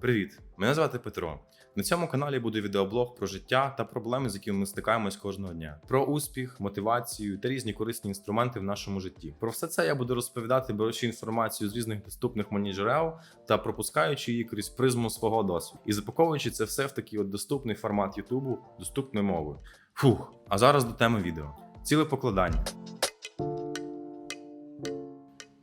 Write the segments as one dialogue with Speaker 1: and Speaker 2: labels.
Speaker 1: Привіт! Мене звати Петро. На цьому каналі буде відеоблог про життя та проблеми, з якими ми стикаємось кожного дня, про успіх, мотивацію та різні корисні інструменти в нашому житті. Про все це я буду розповідати, беручи інформацію з різних доступних мені джерел та пропускаючи її крізь призму свого досвіду і запаковуючи це все в такий от доступний формат Ютубу, доступною мовою. Фух, а зараз до теми відео: ціле покладання.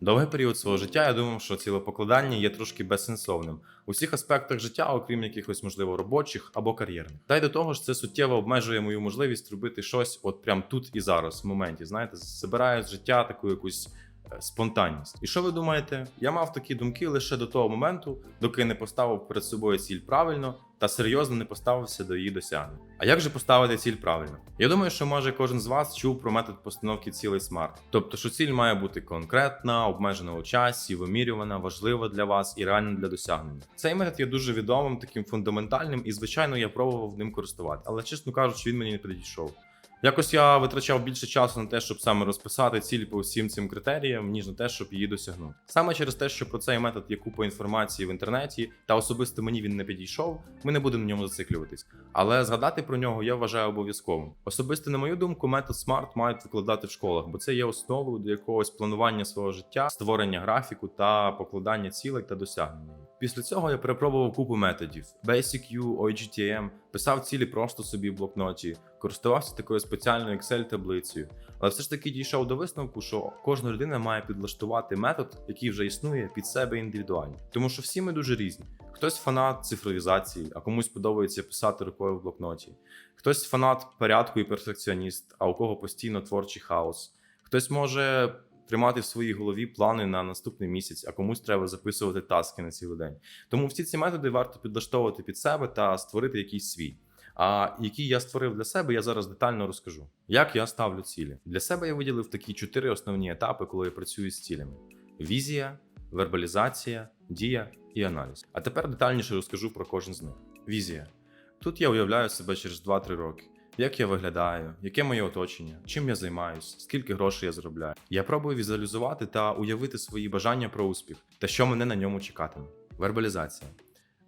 Speaker 1: Довгий період свого життя я думав, що цілепокладання є трошки безсенсовним у всіх аспектах життя, окрім якихось, можливо, робочих або кар'єрних. Та й до того ж, це суттєво обмежує мою можливість робити щось от прям тут і зараз, в моменті. Знаєте, забирає з життя таку якусь е, спонтанність. І що ви думаєте? Я мав такі думки лише до того моменту, доки не поставив перед собою ціль правильно та серйозно не поставився до її досягнень. А як же поставити ціль правильно? Я думаю, що може кожен з вас чув про метод постановки цілей SMART. Тобто, що ціль має бути конкретна, обмежена у часі, вимірювана, важлива для вас і реальна для досягнення. Цей метод є дуже відомим, таким фундаментальним, і звичайно я пробував ним користувати, але чесно кажучи, він мені не підійшов. Якось я витрачав більше часу на те, щоб саме розписати ціль по всім цим критеріям, ніж на те, щоб її досягнути. Саме через те, що про цей метод є купа інформації в інтернеті, та особисто мені він не підійшов, ми не будемо на ньому зациклюватись. Але згадати про нього я вважаю обов'язковим. Особисто, на мою думку, метод SMART мають викладати в школах, бо це є основою до якогось планування свого життя, створення графіку та покладання цілей та досягнення. Після цього я перепробував купу методів: BasicU, OGTM, писав цілі просто собі в блокноті, користувався такою спеціальною Excel-таблицею. Але все ж таки дійшов до висновку, що кожна людина має підлаштувати метод, який вже існує, під себе індивідуально. Тому що всі ми дуже різні. Хтось фанат цифровізації, а комусь подобається писати рукою в блокноті. Хтось фанат порядку і перфекціоніст, а у кого постійно творчий хаос. Хтось може тримати в своїй голові плани на наступний місяць, а комусь треба записувати таски на цілий день. Тому всі ці методи варто підлаштовувати під себе та створити якийсь свій. А які я створив для себе, я зараз детально розкажу. Як я ставлю цілі для себе. Я виділив такі чотири основні етапи, коли я працюю з цілями: візія, вербалізація, дія і аналіз. А тепер детальніше розкажу про кожен з них. Візія. Тут я уявляю себе через 2-3 роки. Як я виглядаю, яке моє оточення, чим я займаюсь, скільки грошей я заробляю. Я пробую візуалізувати та уявити свої бажання про успіх та що мене на ньому чекатиме. Вербалізація.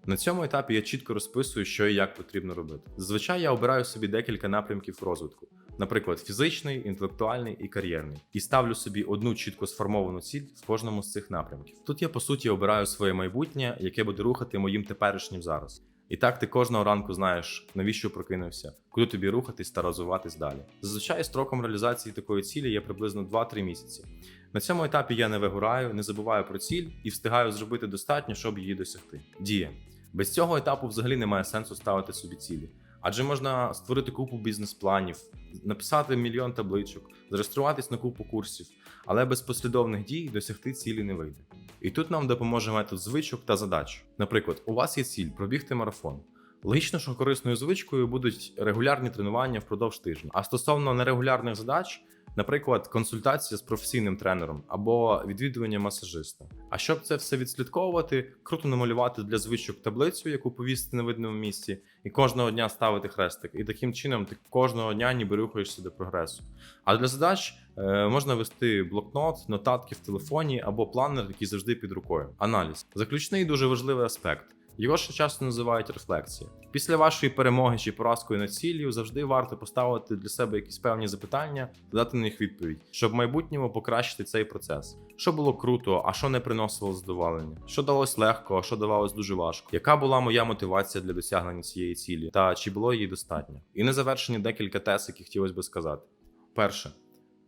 Speaker 1: На цьому етапі я чітко розписую, що і як потрібно робити. Зазвичай я обираю собі декілька напрямків розвитку, наприклад, фізичний, інтелектуальний і кар'єрний, і ставлю собі одну чітко сформовану ціль в кожному з цих напрямків. Тут я по суті обираю своє майбутнє, яке буде рухати моїм теперішнім зараз. І так ти кожного ранку знаєш, навіщо прокинувся, куди тобі рухатись та розвиватись далі. Зазвичай строком реалізації такої цілі є приблизно 2-3 місяці. На цьому етапі я не вигораю, не забуваю про ціль і встигаю зробити достатньо, щоб її досягти. Дія. Без цього етапу взагалі немає сенсу ставити собі цілі. Адже можна створити купу бізнес-планів, написати мільйон табличок, зареєструватись на купу курсів, але без послідовних дій досягти цілі не вийде. І тут нам допоможе метод звичок та задач. Наприклад, у вас є ціль пробігти марафон. Логічно, що корисною звичкою будуть регулярні тренування впродовж тижня. А стосовно нерегулярних задач, наприклад, консультація з професійним тренером або відвідування масажиста. А щоб це все відслідковувати, круто намалювати для звичок таблицю, яку повісити на видному місці, і кожного дня ставити хрестик. І таким чином ти кожного дня ніби рухаєшся до прогресу. А для задач е, можна вести блокнот, нотатки в телефоні або планер, який завжди під рукою. Аналіз заключний дуже важливий аспект. Його ще часто називають рефлексія. Після вашої перемоги чи поразкою над ціллю завжди варто поставити для себе якісь певні запитання, дати на них відповідь, щоб в майбутньому покращити цей процес. Що було круто, а що не приносило задоволення, що далось легко, а що давалось дуже важко. Яка була моя мотивація для досягнення цієї цілі, та чи було її достатньо? І на завершення декілька тез, які хотілося би сказати. Перше.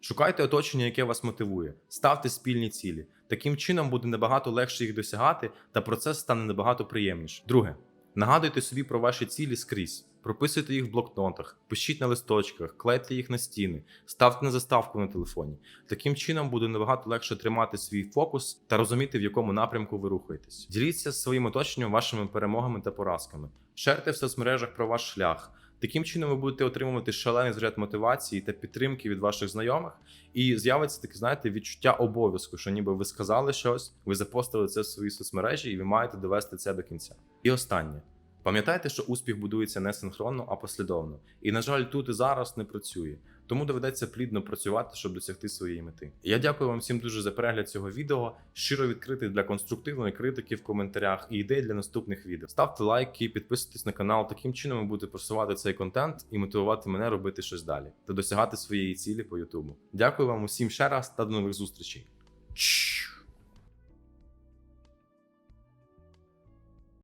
Speaker 1: Шукайте оточення, яке вас мотивує, ставте спільні цілі. Таким чином буде набагато легше їх досягати, та процес стане набагато приємніше. Друге, нагадуйте собі про ваші цілі скрізь. Прописуйте їх в блокнотах, пишіть на листочках, клейте їх на стіни, ставте на заставку на телефоні. Таким чином буде набагато легше тримати свій фокус та розуміти, в якому напрямку ви рухаєтесь. Діліться своїм оточенням вашими перемогами та поразками. Шерте в соцмережах про ваш шлях. Таким чином ви будете отримувати шалений заряд мотивації та підтримки від ваших знайомих, і з'явиться таке, знаєте, відчуття обов'язку, що ніби ви сказали щось, ви запостили це в свої соцмережі, і ви маєте довести це до кінця. І останнє. Пам'ятайте, що успіх будується не синхронно, а послідовно. І, на жаль, тут і зараз не працює. Тому доведеться плідно працювати, щоб досягти своєї мети. Я дякую вам всім дуже за перегляд цього відео. Щиро відкритий для конструктивної критики в коментарях і ідей для наступних відео. Ставте лайки, підписуйтесь на канал. Таким чином ви будете просувати цей контент і мотивувати мене робити щось далі та досягати своєї цілі по Ютубу. Дякую вам усім ще раз та до нових зустрічей.